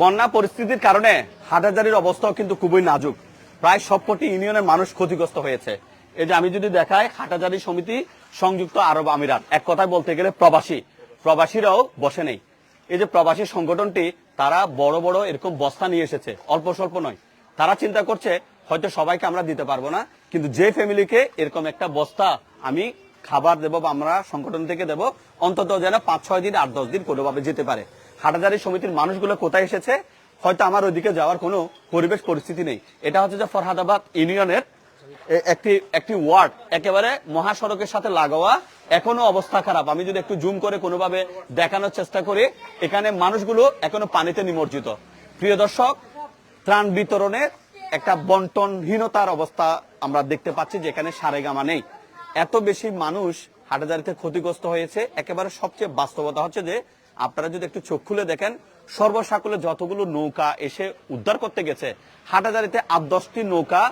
বন্যা পরিস্থিতির কারণে হাটাজারির অবস্থাও কিন্তু খুবই নাজুক। প্রায় সবকটি ইউনিয়নের মানুষ ক্ষতিগ্রস্ত হয়েছে। এই যে আমি যদি দেখাই, হাটাজারি সমিতি, সংযুক্ত আরব আমিরাত। এক কথায় বলতে গেলে প্রবাসী। প্রবাসীরাও বসে নেই। এই যে প্রবাসী সংগঠনটি, তারা বড় বড় এরকম বস্তা নিয়ে এসেছে। অল্প স্বল্প নয়। তারা চিন্তা করছে, হয়তো সবাইকে আমরা দিতে পারব না, কিন্তু যে ফ্যামিলিকে এরকম একটা বস্তা আমি খাবার দেবো বা আমরা সংগঠন থেকে দেবো, অন্তত যেন পাঁচ, ছয় দিন, আট, দশ দিন কোনোভাবে যেতে পারে। হাটাজারি সমিতির মানুষগুলো কোথায় এসেছে, হয়তো আমার ওইদিকে যাওয়ার কোনো পরিবেশ পরিস্থিতি নেই। এটা হচ্ছে যে ফরহাদাবাদ ইউনিয়নের একটি একটি ওয়ার্ড, একেবারে মহাসড়কের সাথে লাগোয়া, এখনও অবস্থা খারাপ। আমি যদি একটু জুম করে কোনোভাবে দেখানোর চেষ্টা করি, এখানে মানুষগুলো এখনও পানিতে নিমজ্জিত। প্রিয় দর্শক, ত্রাণ বিতরণের একটা বন্টনহীনতার অবস্থা আমরা দেখতে পাচ্ছি, যেখানে সারেগামা নেই। এত বেশি মানুষ হাটাজারিতে ক্ষতিগ্রস্ত হয়েছে, একেবারে সবচেয়ে বাস্তবতা হচ্ছে যে আপনারা যদি একটু চোখ খুলে দেখেন সর্বসাকুলে যতগুলো নৌকা এসে উদ্ধার করতে গেছে, হাটাজারিতে আট দশটি নৌকা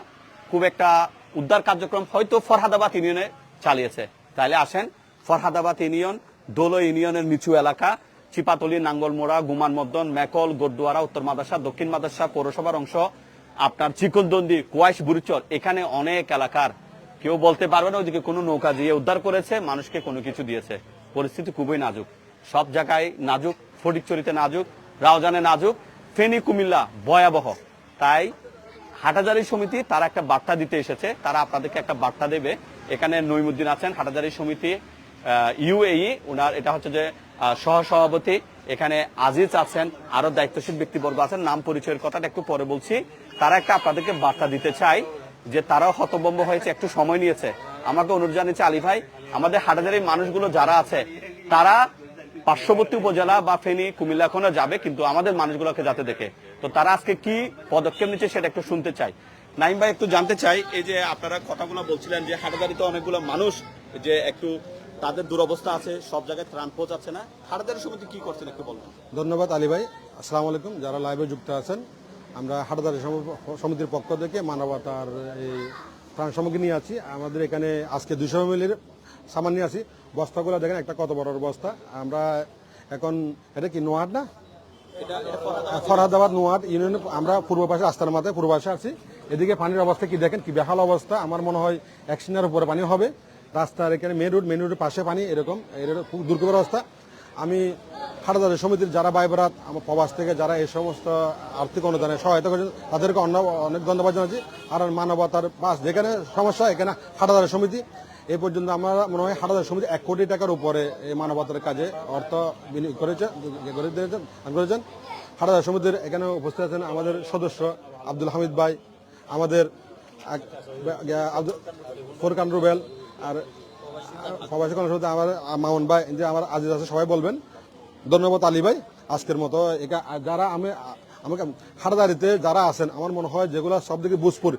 খুব একটা উদ্ধার কার্যক্রম হয়তো ফরহাদাবাদ ইউনিয়নে চালিয়েছে। তাহলে আসেন, ফরহাদাবাদ ইউনিয়ন, দোলো ইউনিয়নের নিচু এলাকা, চিপাতলি, নাঙ্গলমোড়া, গুমান মদ্দন মেকল গোরদুয়ারা, উত্তর মাদাসা দক্ষিণ মাদাসা পৌরসভার অংশ, আপনার চিকনদন্দি, কুয়াইশ বুরুচর এখানে অনেক এলাকার। কেউ বলতে পারবে না, ওইদিকে কোনো নৌকা দিয়ে উদ্ধার করেছে, মানুষকে কোনো কিছু দিয়েছে। পরিস্থিতি খুবই নাজুক। সব জায়গায় নাজুক ফটিকচুরিতে নাজুক রাওজানে নাজুক ফেনী কুমিল্লা ভয়াবহ। তাই হাটাজারি সমিতি তারা একটা বার্তা দিতে এসেছে। তারা আপনাদেরকে একটা বার্তা দেবে। এখানে নইমুদ্দিন আছেন হাটাজারি সমিতি ইউএই ওনার এটা হচ্ছে যে আহ, সহসভাপতি। এখানে আজিজ আছেন আরও দায়িত্বশীল ব্যক্তিবর্গ আছেন নাম পরিচয়ের কথাটা একটু পরে বলছি। তারা একটা আপনাদেরকে বার্তা দিতে চাই যে তারাও হতবম্ব হয়েছে একটু সময় নিয়েছে। আমাকে অনুরোধ জানিয়েছে আলী ভাই আমাদের হাটাজারি মানুষগুলো যারা আছে তারা পার্শ্ববর্তী উপজেলা বা ফেনী, কুমিল্লা এখনও যাবে, কিন্তু আমাদের মানুষগুলোকে যাতে দেখে। তো তারা আজকে কি পদক্ষেপ নিচ্ছে সেটা একটু শুনতে চাই। নাইম ভাই, একটু জানতে চাই, এই যে আপনারা কথাগুলো বলছিলেন যে হাটাদারিতে অনেকগুলো মানুষ, যে একটু তাদের দুরবস্থা আছে, সব জায়গায় ত্রাণ পৌঁছাচ্ছে না। হাটাদারি সমিতি কি করছেন একটু বলবেন ধন্যবাদ আলী ভাই। আসসালামু আলাইকুম। যারা লাইভে যুক্ত আছেন, আমরা হাটাদারি সম- সমিতির পক্ষ থেকে মানবতার এই ত্রাণ সামগ্রী নিয়ে আছি আমাদের এখানে আজকে দুশো মিলির সামান নিয়ে আছি। বস্তাগুলো দেখেন, একটা কত বড় বস্তা। আমরা এখন, এটা কি নোয়াট না? ফরহাদাবাদ নোয়াট ইউনিয়ন, আমরা পূর্ব পাশে আস্তার মাথায় পূর্ব পাশে আছি। এদিকে পানির অবস্থা কি দেখেন? কি বেহাল অবস্থা। আমার মনে হয় এক সিনার উপরে পানি হবে। রাস্তার এখানে মেন রোড মেন রোডের পাশে পানি, এরকম এরকম খুব দুর্গম অবস্থা। আমি হাটাদারি সমিতির যারা বাইবরাত আমার প্রবাস থেকে যারা এই সমস্ত আর্থিক অনুদানে সহায়তা করেছেন, তাদেরকে অন্য, অনেক ধন্যবাদ জানাচ্ছি। আর মানবতার বাস যেখানে সমস্যা, এখানে হাটাদারি সমিতি এই পর্যন্ত আমরা মনে হয় হাটাদারি সমিতি এক কোটি টাকার উপরে এই মানবতার কাজে অর্থ বিনিয়োগ করেছে করে দিয়েছেন করেছেন। হাটাদারি সমিতির এখানে উপস্থিত আছেন আমাদের সদস্য আব্দুল হামিদ ভাই, আমাদের ফোরকান রুবেল আর, প্রবাসী কর্মসূচিতে আমার মামুন ভাই যে আমার আজিজ আছে, সবাই বলবেন। ধন্যবাদ আলী ভাই, আজকের মতো যারা আমি, আমাকে হাটাদারিতে যারা আছেন, আমার মনে হয় যেগুলো সব থেকে বুঝপুর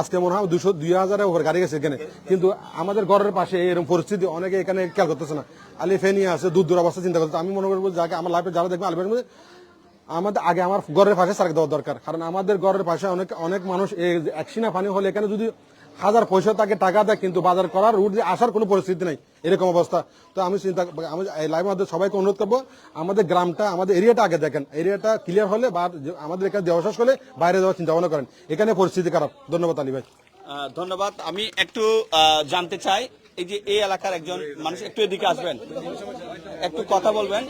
আজকে মনে হয় দুশো দুই হাজারের উপর গাড়ি গেছে এখানে। কিন্তু আমাদের ঘরের পাশে এরকম পরিস্থিতি, অনেকে এখানে খেয়াল করতেছে না। আলি ফেনি আছে, দূর দূর অবস্থা চিন্তা করতে আমি মনে করব যাকে আমার লাইফে যারা দেখবে আলিফের মধ্যে আমাদের আগে আমার ঘরের পাশে সার্ক দেওয়া দরকার। কারণ আমাদের ঘরের পাশে অনেক অনেক মানুষ একশিনা পানি হলে এখানে যদি হাজার পয়সা তাকে টাকা দেয় কিন্তু বাজার করার রুট দিয়ে আসার কোনো পরিস্থিতি নেই। এরকম অবস্থা। তো আমি চিন্তা আমি এই লাইভ মধ্যে সবাইকে অনুরোধ করব আমাদের গ্রামটা আমাদের এরিয়াটা আগে দেখেন। এরিয়াটা ক্লিয়ার হলে বা আমাদের এখানে দেওয়া শেষ হলে বাইরে যাওয়ার চিন্তা ভাবনা করেন। এখানে পরিস্থিতি খারাপ। ধন্যবাদ আলী ভাই। ধন্যবাদ। আমি একটু জানতে চাই এই যে এই এলাকার একজন মানুষ একটু এদিকে আসবেন। একটু কথা বলবেন।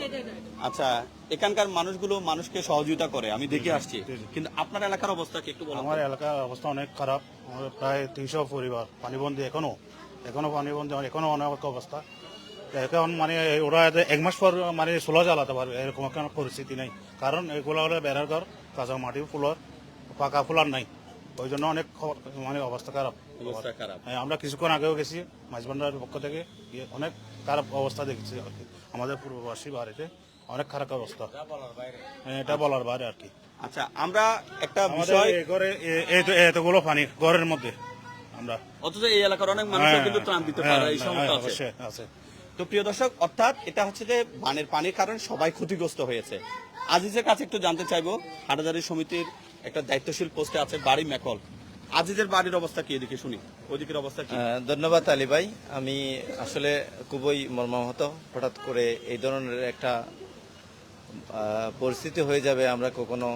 আচ্ছা এখানকার মানুষগুলো মানুষকে সহযোগিতা করে আমি দেখে আসছি। কিন্তু আপনার এলাকার অবস্থা কি একটু আমার এলাকার অবস্থা অনেক খারাপ। আমাদের প্রায় তিনশো পরিবার পানিবন্দী এখনও এখনও পানিবন্দী এখনও অনেক অবস্থা। এখন মানে ওরা এক মাস পর মানে সোলা জ্বালাতে পারবে এরকম একটা পরিস্থিতি নেই। কারণ এগুলো হলে বেড়ার ঘর কাঁচা মাটি ফুলার পাকা ফুলার নাই। ওই জন্য অনেক মানে অবস্থা খারাপ। খারাপ। হ্যাঁ, আমরা কিছুক্ষণ আগেও গেছি মাঝবান্ডার পক্ষ থেকে অনেক খারাপ অবস্থা দেখেছি আর কি। আমাদের পূর্ববাসী বাড়িতে অনেক খারাপ অবস্থা। হ্যাঁ, এটা বলার বাইরে আর কি। আচ্ছা আমরা একটা বিষয় এই ঘরে এতগুলো পানি ঘরের মধ্যে আমরা। অথচ এই এলাকার অনেক মানুষ হ্যাঁ, কিন্তু ত্রাণ দিতে পারে এই হ্যাঁ, সমস্যা আছে। আছে। তো প্রিয় দর্শক অর্থাৎ এটা হচ্ছে যে বানের পানির কারণে সবাই ক্ষতিগ্রস্ত হয়েছে। আজিজের কাছে একটু জানতে চাইব হাটাজারি সমিতির একটা দায়িত্বশীল পোস্টে আছে বাড়ি মেকল আজিজের বাড়ির অবস্থা কি এদিকে শুনি। ওদিকের অবস্থা কি? ধন্যবাদ আলী ভাই। আমি আসলে খুবই মর্মাহত হঠাৎ করে এই ধরনের একটা পরিস্থিতি হয়ে যাবে, আমরা কখনো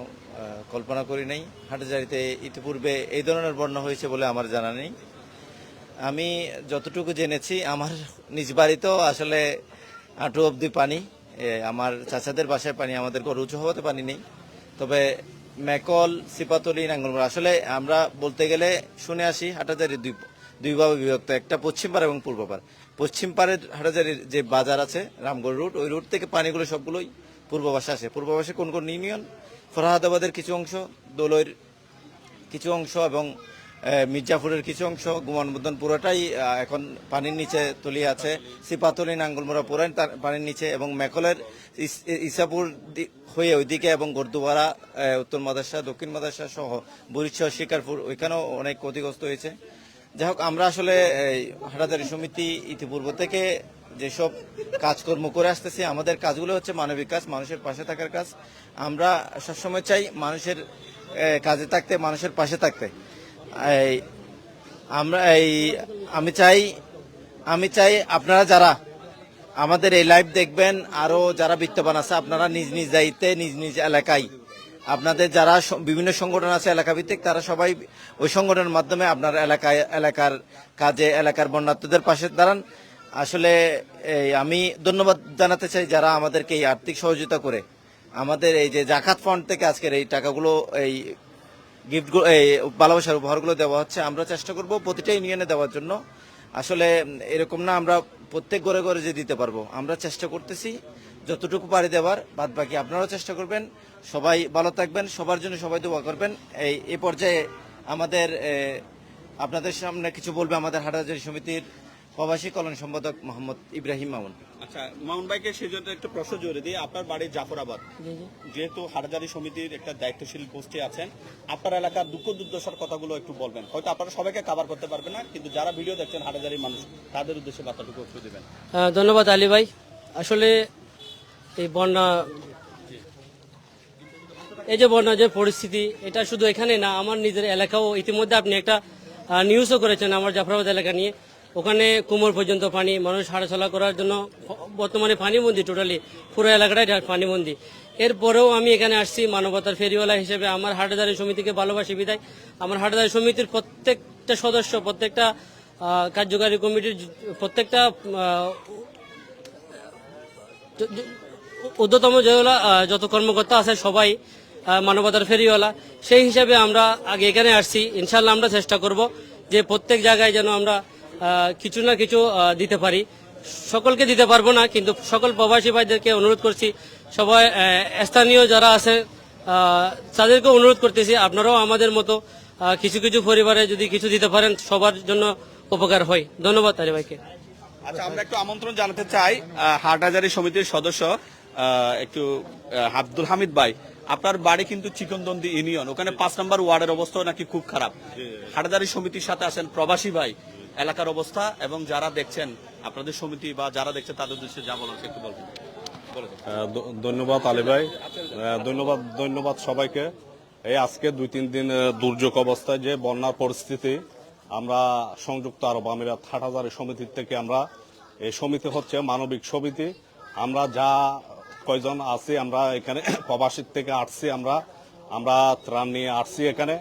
কল্পনা করি নাই। হাটাজারিতে ইতিপূর্বে এই ধরনের বন্যা হয়েছে বলে আমার জানা নেই। আমি যতটুকু জেনেছি, আমার নিজ বাড়িতেও আসলে আঁটু অব্দি পানি আমার চাচাদের বাসায় পানি, আমাদের ঘর উঁচু হওয়াতে পানি নেই। তবে মেকল সিপাতলি নাঙ্গলমোড়া আসলে আমরা বলতে গেলে শুনে আসি হাটাজারি দুই, দুইভাবে বিভক্ত, একটা পশ্চিম পাড় এবং পূর্ব পাড়। পশ্চিম পাড়ের হাটাজারির যে বাজার আছে, রামগড় রুট, ওই রুট থেকে পানিগুলো সবগুলোই পূর্ব পাশে আসে পূর্ব কোন কোন ইউনিয়ন? ফরহাদাবাদের কিছু অংশ, দোলইর কিছু অংশ এবং মির্জাপুরের কিছু অংশ গুমানবুদ্দন পুরোটাই এখন পানির নিচে তলিয়ে আছে। সিপাতলি, নাঙ্গলমোড়া পুরাই তার পানির নিচে এবং মেকলের ইসাপুর হয়ে ওইদিকে এবং গর্দুপাড়া উত্তর মাদাসা দক্ষিণ মাদাসা সহ বরিশাল শিকারপুর, ওইখানেও অনেক ক্ষতিগ্রস্ত হয়েছে। যাই হোক, আমরা আসলে হাটাদারি সমিতি ইতিপূর্ব থেকে যেসব কাজকর্ম করে আসতেছি, আমাদের কাজগুলো হচ্ছে মানবিক কাজ, মানুষের পাশে থাকার কাজ। আমরা সবসময় চাই মানুষের কাজে থাকতে, মানুষের পাশে থাকতে। আমরা এই, আমি চাই আমি চাই আপনারা যারা আমাদের এই লাইভ দেখবেন আরও যারা বিত্তবান আছে, আপনারা নিজ নিজ দায়িত্বে, নিজ নিজ এলাকায়, আপনাদের যারা বিভিন্ন সংগঠন আছে এলাকাভিত্তিক, তারা সবাই ওই সংগঠনের মাধ্যমে আপনার এলাকায়, এলাকার কাজে, এলাকার বন্যার্থদের পাশে দাঁড়ান। আসলে আমি ধন্যবাদ জানাতে চাই যারা আমাদেরকে এই আর্থিক সহযোগিতা করে। আমাদের এই যে জাকাত ফান্ড থেকে আজকের এই টাকাগুলো, এই গিফটগুলো এই ভালোবাসার উপহারগুলো দেওয়া হচ্ছে, আমরা চেষ্টা করব প্রতিটা ইউনিয়নে দেওয়ার জন্য। আসলে, এরকম না, আমরা প্রত্যেক ঘরে ঘরে যে দিতে পারব, আমরা চেষ্টা করতেছি যতটুকু পারি দেওয়ার বাদ বাকি আপনারাও চেষ্টা করবেন। সবাই ভালো থাকবেন, সবার জন্য সবাই দোয়া করবেন। এই, এ পর্যায়ে আমাদের আপনাদের সামনে কিছু বলবে আমাদের হাটাজারি সমিতির প্রবাসী কল্যাণ সম্পাদক মোহাম্মদ ইব্রাহিম মামুন। আচ্ছা মামুন ভাইকে সেই জন্য একটু প্রশ্ন জুড়ে দিই। আপনার বাড়ি জাফরাবাদ যেহেতু হাটজারি সমিতির একটা দায়িত্বশীল পোস্টে আছেন আপনার এলাকার দুঃখ দুর্দশার কথাগুলো একটু বলবেন। হয়তো আপনারা সবাইকে কভার করতে পারবেন না কিন্তু যারা ভিডিও দেখছেন হাটজারির মানুষ তাদের উদ্দেশ্যে বার্তাটুকু একটু দেবেন। আহ, ধন্যবাদ আলী ভাই। আসলে এই বন্যা এই যে বন্যা যে পরিস্থিতি এটা শুধু এখানে না আমার নিজের এলাকাও ইতিমধ্যে আপনি একটা নিউজও করেছেন আমার জাফরাবাদ এলাকা নিয়ে। ওখানে কোমর পর্যন্ত পানি, মানুষ হাঁটাচলা করার জন্য বর্তমানে পানিবন্দি টোটালি পুরো এলাকাটাই পানিবন্দি এরপরেও আমি এখানে আসছি মানবতার ফেরিওয়ালা হিসেবে। আমার হাটাদারি সমিতিকে ভালোবাসি বিদায় আমার হাটাদারি সমিতির প্রত্যেকটা সদস্য, প্রত্যেকটা কার্যকারী কমিটির প্রত্যেকটা ঊর্ধ্বতম যেগুলা যত কর্মকর্তা আছে সবাই মানবতার ফেরিওয়ালা। সেই হিসাবে আমরা আগে এখানে আসছি। ইনশাল্লাহ আমরা চেষ্টা করব যে প্রত্যেক জায়গায় যেন আমরা কিছু না কিছু দিতে পারি। সকলকে দিতে পারব না কিন্তু সকল প্রবাসী ভাইদেরকে অনুরোধ করছি সবাই আহ, স্থানীয় যারা আছে আহ, তাদেরকে অনুরোধ করতেছি আপনারাও আমাদের মতো কিছু কিছু পরিবারে যদি কিছু দিতে পারেন সবার জন্য উপকার হয়। ধন্যবাদ আলী ভাইকে। আচ্ছা আমরা একটু আমন্ত্রণ জানাতে চাই হাটহাজারী সমিতির সদস্য একটু আব্দুল হামিদ ভাই। আপনার বাড়ি কিন্তু চিকনদন্দি ইউনিয়ন ওখানে পাঁচ নম্বর ওয়ার্ডের অবস্থা নাকি খুব খারাপ। হাটহাজারী সমিতির সাথে আছেন প্রবাসী ভাই এলাকার অবস্থা এবং যারা দেখছেন, আপনাদের সমিতি বা যারা দেখছেন, তাদের উদ্দেশ্যে যা বলার একটু বলবেন। ধন্যবাদ আলী ভাই। ধন্যবাদ ধন্যবাদ সবাইকে। এই আজকে দুই তিন দিন দুর্যোগ অবস্থায় যে বন্যার পরিস্থিতি, আমরা সংযুক্ত আরব আমিরাত হাটহাজারি সমিতির থেকে আমরা, এই সমিতি হচ্ছে মানবিক সমিতি। আমরা যা কয়জন আছি, আমরা এখানে প্রবাসীর থেকে আসছি, আমরা আমরা ত্রাণ নিয়ে আসছি এখানে।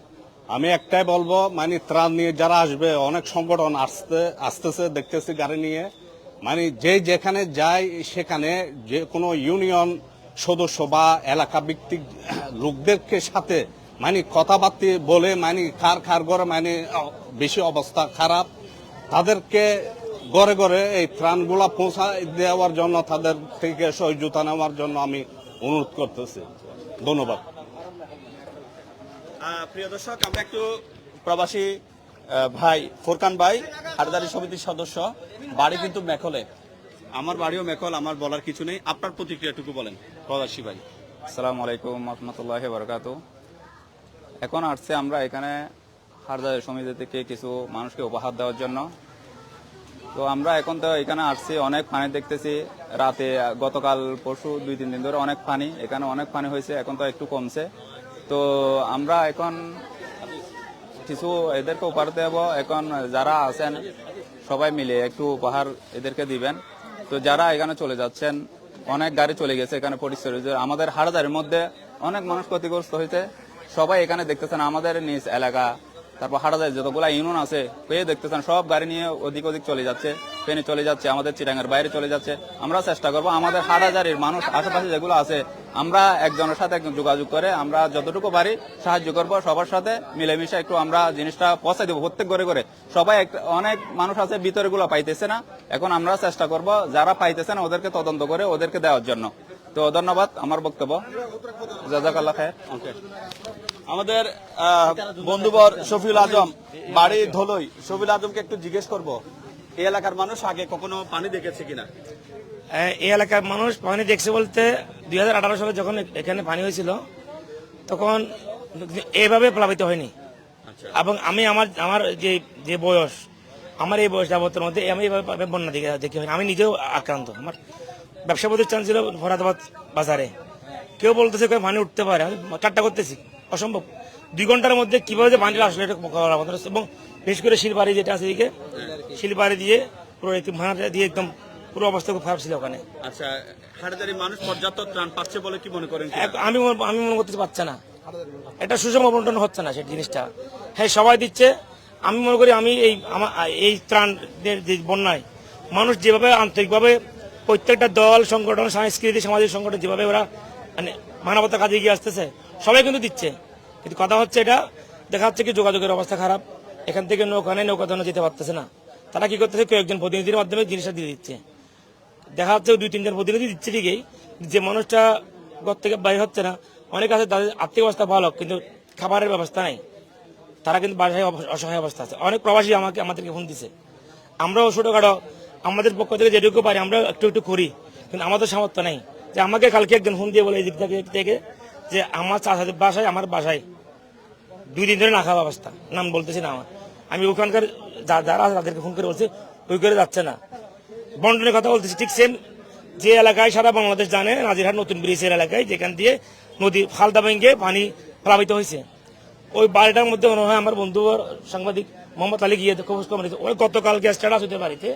আমি একটাই বলব মানে ত্রাণ নিয়ে যারা আসবে, অনেক সংগঠন আসতে, আসতেছে, দেখতেছি গাড়ি নিয়ে। মানে যে যেখানে যায়, সেখানে যে কোনো ইউনিয়ন সদস্য বা এলাকা ভিত্তিক লোকদেরকে সাথে মানে কথাবার্তা বলে মানে খার খার করে মানে বেশি অবস্থা খারাপ, তাদেরকে ঘরে ঘরে এই ত্রাণগুলা পৌঁছা দেওয়ার জন্য, তাদের থেকে সহযোগিতা নেওয়ার জন্য আমি অনুরোধ করতেছি। ধন্যবাদ। প্রিয় দর্শক, আমরা একটু প্রবাসী ভাই ফোরকান ভাই, হাটদারি সমিতির সদস্য। বাড়ি কিন্তু মেখলে। আমার বাড়িও মেখল, আমার বলার কিছু নেই। আপনার প্রতিক্রিয়াটুকু বলেন, প্রবাসী ভাই। আসসালামু আলাইকুম, রহমতুল্লাহ বরকাত। এখন আসছে আমরা এখানে হারদার সমিতি থেকে কিছু মানুষকে উপহার দেওয়ার জন্য। তো আমরা এখন তো এখানে আসছি, অনেক পানি দেখতেছি। রাতে গতকাল, পরশু দুই, তিন দিন ধরে অনেক পানি। এখানে অনেক পানি হয়েছে, এখন তো একটু কমছে। তো আমরা এখন কিছু এদেরকে উপহার দেব। এখন যারা আছেন, সবাই মিলে একটু উপহার এদেরকে দিবেন। তো যারা এখানে চলে যাচ্ছেন, অনেক গাড়ি চলে গেছে এখানে হয়েছে। আমাদের হাড়াদারের মধ্যে অনেক মানুষ ক্ষতিগ্রস্ত হয়েছে। সবাই এখানে দেখতেছেন আমাদের নিজ এলাকা। তারপর হাটাদার যতগুলা ইউনিয়ন আছে, পেয়ে দেখতেছেন সব গাড়ি নিয়ে ওদিক ওদিক চলে যাচ্ছে, ফেনে চলে যাচ্ছে, আমাদের চিরাঙ্গের বাইরে চলে যাচ্ছে। আমরা চেষ্টা করব, আমাদের হাটাজারির মানুষ আশেপাশে যেগুলো আছে, আমরা একজনের সাথে একজন যোগাযোগ করে, আমরা যতটুকু পারি সাহায্য করব, সবার সাথে মিলেমিশে একটু আমরা জিনিসটা পৌঁছাই দেবো, প্রত্যেক ঘরে করে সবাই অনেক মানুষ আছে ভিতরে গুলো পাইতেছে না। এখন আমরা চেষ্টা করব, যারা পাইতেছে না, ওদেরকে তদন্ত করে, ওদেরকে দেওয়ার জন্য। তো ধন্যবাদ আমার বক্তব্য। জাজাকাল্লাহ খায় ওকে আমাদের বন্ধুবর শফিউল আজম বাড়ি ধলই। শফিউল আজমকে একটু জিজ্ঞেস করব এই এলাকার মানুষ আগে কখনো পানি দেখেছে কিনা? আহ, এই এলাকার মানুষ পানি দেখছে বলতে দুই হাজার আঠারো সালে যখন এখানে পানি হয়েছিল তখন এভাবে প্লাবিত হয়নি। আচ্ছা। এবং আমি আমার আমার যে যে বয়স আমার এই বয়স যাবতের মধ্যে আমি এভাবে বন্যা দেখে দেখি আমি নিজেও আক্রান্ত। আমার ব্যবসা প্রতিষ্ঠান ছিল ফরাদাবাদ বাজারে। কেউ বলতেছে কেউ পানি উঠতে পারে। আমি কাটটা করতেছি? অসম্ভব। দুই ঘণ্টার মধ্যে কীভাবে যে পানিটা আসলে এটা এবং বিশেষ করে শিলবাড়ি যেটা আছে এদিকে শিলবাড়ি দিয়ে পুরো একটু ভাড়া দিয়ে একদম পুরো অবস্থা খুব খারাপ ছিল ওখানে। আচ্ছা হাটাজারি মানুষ পর্যাপ্ত ত্রাণ পাচ্ছে বলে কি মনে করেন আমি আমি মনে করতে পারছে না। এটা সুষম বন্টন হচ্ছে না সেই জিনিসটা। হ্যাঁ সবাই দিচ্ছে। আমি মনে করি আমি এই আমার এই ত্রাণ যে বন্যায় মানুষ যেভাবে আন্তরিকভাবে প্রত্যেকটা দল, সংগঠন, সাংস্কৃতিক, সামাজিক সংগঠন, যেভাবে ওরা মানে মানবতা কাজে এগিয়ে আসতেছে, সবাই কিন্তু দিচ্ছে। কিন্তু কথা হচ্ছে এটা, দেখা যাচ্ছে কি যোগাযোগের অবস্থা খারাপ। এখান থেকে নৌকা নেই, নৌকা দানো যেতে পারতেছে না। তারা কি করতেছে, কয়েকজন প্রতিনিধির মাধ্যমে জিনিসটা দিয়ে দিচ্ছে। দেখা যাচ্ছে দুই তিনজন প্রতিনিধি দিচ্ছে ঠিকই যে মানুষটা ঘর থেকে বাইরে হচ্ছে না, অনেক আছে তাদের আর্থিক অবস্থা ভালো, কিন্তু খাবারের ব্যবস্থা নাই। তারা কিন্তু বাসায় অসহায় অবস্থা আছে। অনেক প্রবাসী আমাকে, আমাদেরকে ফোন দিছে। আমরাও ছোটখাটো আমাদের পক্ষ থেকে যেটুকু পারি, আমরা একটু একটু করি। কিন্তু আমাদের সামর্থ্য নেই। যে আমাকে কালকে একজন ফোন দিয়ে বলে এদিক থেকে যে আমার চাষাদের বাসায়, আমার বাসায় দুই দিন ধরে না খাওয়া অবস্থা। নাম বলতেছি না আমার। আমি ওখানকার যারা আছে তাদেরকে ফোন করে বলছি, ওই করে যাচ্ছে না। বন্টনের কথা বলতেছি, ঠিক সেম যে এলাকায় সারা বাংলাদেশ জানে, নাজিরহাট নতুন ব্রিজের এলাকায়, যেখান দিয়ে নদী ফালদা ভেঙে পানি প্লাবিত হয়েছে। ওই বাড়িটার মধ্যে মনে হয় আমার বন্ধু সাংবাদিক মোহাম্মদ আলী গিয়ে খবর নিয়েছে। ওই গতকালকে স্ট্যাটাস হতে বাড়িতে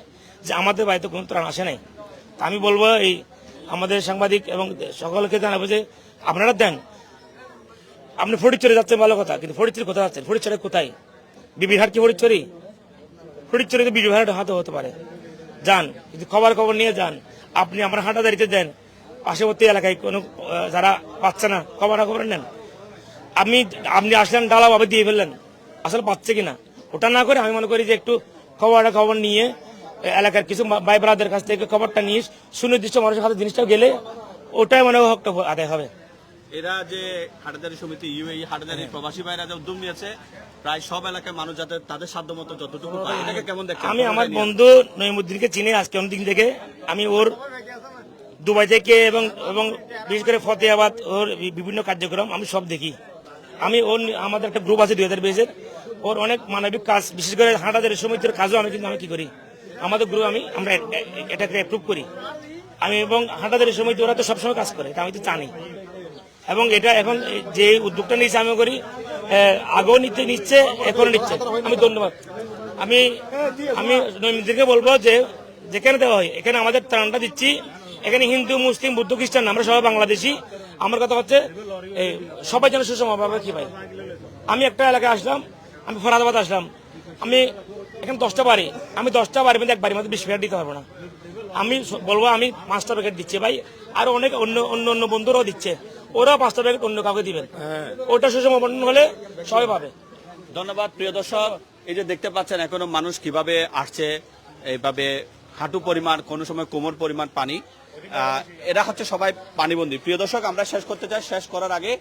যে আমাদের বাড়িতে কোনো ত্রাণ আসে নাই। তা আমি বলব এই আমাদের সাংবাদিক এবং সকলকে জানাব যে আপনারা দেন। আপনি ফটিকচুরি যাচ্ছেন ভালো কথা, কিন্তু ফটিকচুরি কোথায় যাচ্ছেন? ফটিকচুরি কোথায়? বিবিরহাট কি ফটিকচুরি ফটিকচুরি তো বিবিরহাট হাতে হতে পারে। যান কিন্তু খবর খবর নিয়ে যান, আপনি আমার হাঁটাদারিতে দেন। পার্শ্ববর্তী এলাকায় কোনো যারা পাচ্ছে না খবর খবর নেন। আপনি আপনি আসলেন ডালা ভাবে দিয়ে ফেললেন। আসলে পাচ্ছে কিনা? ওটা না করে আমি মনে করি যে একটু খবরটা খবর নিয়ে এলাকার কিছু ভাই ব্রাদের কাছ থেকে খবরটা নিয়ে সুনির্দিষ্ট মানুষের হাতে জিনিসটা গেলে ওটাই মনে হয় হকটা আদায় হবে। এরা যে হাটাজারি সমিতি ইউএই হাটাজারি প্রবাসী ভাইরা যে উদ্যম নিয়েছে প্রায় সব এলাকার মানুষ যাতে তাদের সাধ্য মতো যতটুকু পায় এটাকে কেমন দেখে আমি আমার বন্ধু নইমুদ্দিনকে চিনি আজকে অনেকদিন থেকে। আমি ওর দুবাই থেকে এবং এবং বিশেষ করে ফতেহাবাদ ওর বিভিন্ন কার্যক্রম আমি সব দেখি। আমি ওর আমাদের একটা গ্রুপ আছে দুই হাজার বিশের ওর অনেক মানবিক কাজ, বিশেষ করে হাঁটাদের সমিতির কাজও আমি কিন্তু আমি কি করি? আমাদের গ্রুপ আমি, আমরা এটাকে অ্যাপ্রুভ করি। আমি এবং হাঁটাদের সমিতি ওরা তো সবসময় কাজ করে এটা আমি তো জানি। এবং এটা এখন যে উদ্যোগটা নিয়েছে আমি করি আগেও নিতে নিচ্ছে এখনও নিচ্ছে। আমি ধন্যবাদ। আমি আমি নৈমিত্রকে বলব যে, যেখানে দেওয়া হয়, এখানে আমাদের ত্রাণটা দিচ্ছি। এখানে হিন্দু, মুসলিম, বুদ্ধ, খ্রিস্টান, আমরা সবাই বাংলাদেশি। আমার কথা হচ্ছে এই, সবাই যেন সুষমভাবে কি পাই আমি একটা এলাকায় আসলাম আমি ফরাদাবাদ আসলাম। আমি এখন দশটা বাড়ি আমি দশটা বাড়ির মধ্যে এক বাড়ির মধ্যে বিশ প্যাকেট দিতে পারব না। আমি বলব আমি পাঁচটা প্যাকেট দিচ্ছি ভাই আর অনেক অন্য অন্য অন্য বন্ধুরাও দিচ্ছে। ওরাও পাঁচটা প্যাকেট অন্য কাউকে দিবেন। ওটা সুষম বন্টন হলে সবাই পাবে। ধন্যবাদ প্রিয় দর্শক। এই যে দেখতে পাচ্ছেন এখনও মানুষ কীভাবে আসছে এইভাবে হাঁটু পরিমাণ কোনো সময় কোমর পরিমাণ পানি। এরা হচ্ছে সবাই পানিবন্দী। প্রিয় দর্শক, আমরা শেষ করতে চাই। শেষ করার আগে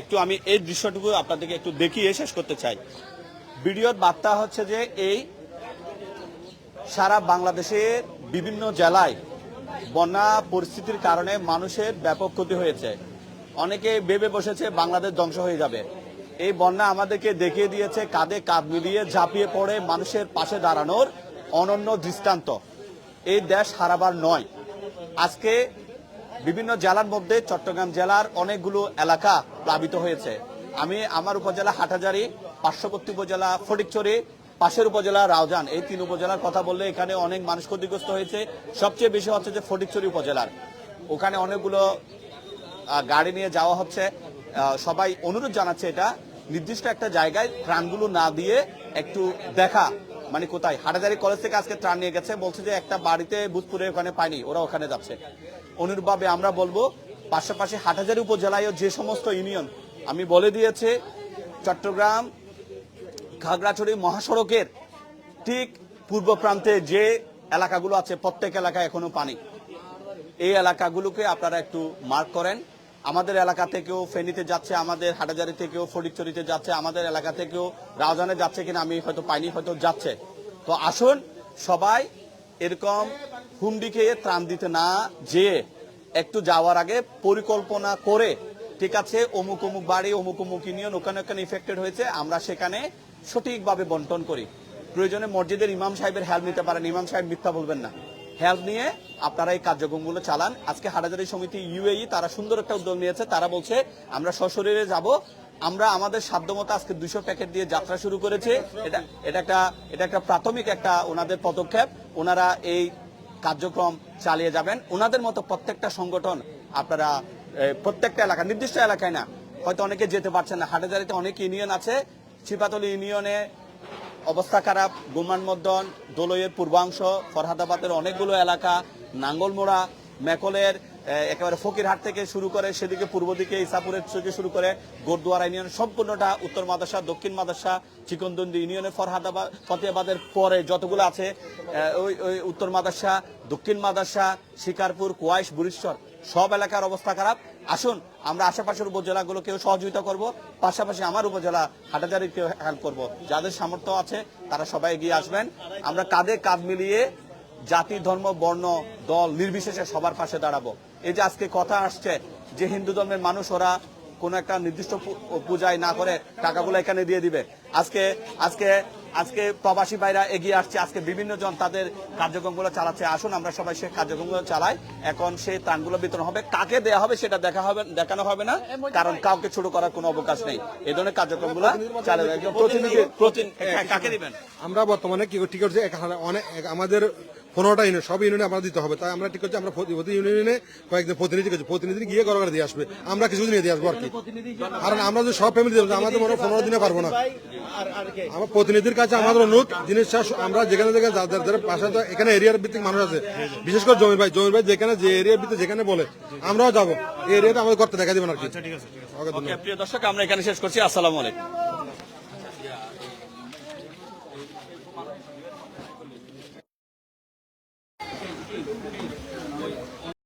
একটু আমি এই দৃশ্যটুকু আপনাদেরকে একটু দেখিয়ে শেষ করতে চাই। ভিডিওর বার্তা হচ্ছে যে এই সারা বাংলাদেশের বিভিন্ন জেলায় বন্যা পরিস্থিতির কারণে মানুষের ব্যাপক ক্ষতি হয়েছে। অনেকে ভেবে বসেছে বাংলাদেশ ধ্বংস হয়ে যাবে। এই বন্যা আমাদেরকে দেখিয়ে দিয়েছে, কাঁধে কাঁধ মিলিয়ে ঝাঁপিয়ে পড়ে মানুষের পাশে দাঁড়ানোর অনন্য দৃষ্টান্ত। এই দেশ হারাবার নয়। আজকে বিভিন্ন জেলার মধ্যে চট্টগ্রাম জেলার অনেকগুলো এলাকা প্লাবিত হয়েছে। আমি আমার উপজেলা হাটাজারি পার্শ্ববর্তী উপজেলা ফটিকচুরি পাশের উপজেলা রাউজান। এই তিন উপজেলার কথা বললে এখানে অনেক মানুষ ক্ষতিগ্রস্ত হয়েছে। সবচেয়ে বেশি হচ্ছে যে ফটিকচুরি উপজেলার। ওখানে অনেকগুলো গাড়ি নিয়ে যাওয়া হচ্ছে। সবাই অনুরোধ জানাচ্ছে এটা। নির্দিষ্ট একটা জায়গায় প্রাণগুলো না দিয়ে একটু দেখা মানে কোথায়? হাটাজারি কলেজ থেকে আজকে ত্রাণ নিয়ে গেছে, বলছে যে একটা বাড়িতে বুধপুরে ওখানে পায়নি ওরা ওখানে যাচ্ছে। অনুরূপভাবে আমরা বলব, পাশাপাশি হাটাজারি উপজেলায় যে সমস্ত ইউনিয়ন আমি বলে দিয়েছে, চট্টগ্রাম, খাগড়াছড়ি মহাসড়কের ঠিক পূর্ব প্রান্তে যে এলাকাগুলো আছে, প্রত্যেক এলাকায় এখনও পানি। এই এলাকাগুলোকে আপনারা একটু মার্ক করেন। আমাদের এলাকা থেকেও ফেনীতে যাচ্ছে, আমাদের হাটাজারি থেকেও ফটিকচুরিতে যাচ্ছে, আমাদের এলাকা থেকেও রাউজানে যাচ্ছে কিনা আমি হয়তো পাইনি, হয়তো যাচ্ছে। তো আসুন, সবাই এরকম হুমডি খেয়ে ত্রাণ দিতে না যেয়ে একটু যাওয়ার আগে পরিকল্পনা করে, ঠিক আছে, অমুক অমুক বাড়ি, অমুক অমুক ইউনিয়ন, ওখানে ওখানে ইফেক্টেড হয়েছে, আমরা সেখানে সঠিকভাবে বন্টন করি। প্রয়োজনে মসজিদের ইমাম সাহেবের হেল্প নিতে পারেন, ইমাম সাহেব মিথ্যা বলবেন না। হেল্প নিয়ে আপনারা এই কার্যক্রমগুলো চালান। আজকে হাটাজারি সমিতি ইউএই তারা সুন্দর একটা উদ্যোগ নিয়েছে। তারা বলছে, আমরা সশরীরে যাব। আমরা আমাদের সাধ্যমতো আজকে দুইশো প্যাকেট দিয়ে যাত্রা শুরু করেছে। এটা এটা একটা এটা একটা প্রাথমিক একটা ওনাদের পদক্ষেপ। ওনারা এই কার্যক্রম চালিয়ে যাবেন। ওনাদের মতো প্রত্যেকটা সংগঠন আপনারা প্রত্যেকটা এলাকা, নির্দিষ্ট এলাকায় না, হয়তো অনেকে যেতে পারছেন না। হাটাজারিতে অনেক ইউনিয়ন আছে। চিপাতলি ইউনিয়নে অবস্থা খারাপ গুমান মদ্দন দোলইয়ের পূর্বাংশ, ফরহাদাবাদের অনেকগুলো এলাকা, নাঙ্গলমোড়া, মেকলের একেবারে ফকিরহাট থেকে শুরু করে সেদিকে পূর্ব দিকে ইসাপুরের থেকে শুরু করে গোরদুয়ারা ইউনিয়ন, সম্পূর্ণটা উত্তর মাদাসা দক্ষিণ মাদাসা চিকনদন্দি ইউনিয়নের ফরহাদাবাদ ফতেহাবাদের পরে যতগুলো আছে ওই ওই উত্তর মাদাসা দক্ষিণ মাদাসা শিকারপুর, কোয়াইশ বুরিশ্বর সব এলাকার অবস্থা খারাপ। আসুন, আমরা আশেপাশের উপজেলাগুলোকেও সহযোগিতা করব, পাশাপাশি আমার উপজেলা হাটাজারিকেও হেল্প করব। যাদের সামর্থ্য আছে, তারা সবাই এগিয়ে আসবেন। আমরা কাঁধে কাঁধ মিলিয়ে জাতি, ধর্ম, বর্ণ, দল নির্বিশেষে সবার পাশে দাঁড়াবো। এই যে আজকে কথা আসছে যে হিন্দু ধর্মের মানুষ, ওরা কোন একটা নির্দিষ্ট পূজায় না করে টাকাগুলো এখানে দিয়ে দিবে। আজকে আজকে আজকে প্রবাসী ভাইরা এগিয়ে আসছে। আজকে বিভিন্ন জন তাদের কার্যক্রমগুলো চালাচ্ছে। আসুন আমরা সবাই সেই কার্যক্রমগুলো চালাই। এখন সেই ত্রাণগুলো বিতরণ হবে। কাকে দেয়া হবে সেটা দেখা হবে দেখানো হবে না। কারণ কাউকে ছোট করার কোনো অবকাশ নেই। এই ধরনের কার্যক্রমগুলো চালিয়ে একজন কাকে দিবেন? আমরা বর্তমানে কি ঠিক করছি অনেক আমাদের পনেরোটা ইউনিয়ন সব ইউনিয়নে আমরা দিতে হবে। তাই আমরা ঠিক করছি আমরা প্রতি প্রতি ইউনিয়নে কয়েকজন প্রতিনিধি করছি প্রতিনিধি গিয়ে ঘরে দিয়ে আসবে। আমরা কিছু নিয়ে দিয়ে আসব আর কি। কারণ আমরা যদি সব ফ্যামিলি দেবো আমাদের মনে হয় পনেরো দিনে পারব না। আমার প্রতিনিধির কাছে আমাদের অনুরোধ জিনিস আমরা যেখানে যেখানে যাদের যাদের পাশে তো এখানে এরিয়ার ভিত্তিক মানুষ আছে। বিশেষ করে জমির ভাই জমির ভাই যেখানে যে এরিয়ার ভিত্তিক যেখানে বলে আমরাও যাব। এই এরিয়াতে আমাদের করতে দেখা দিবেন আর কি। ঠিক আছে ঠিক আছে। ওকে ধন্যবাদ। ওকে প্রিয় দর্শক আমরা এখানে শেষ করছি। আসসালামু আলাইকুম।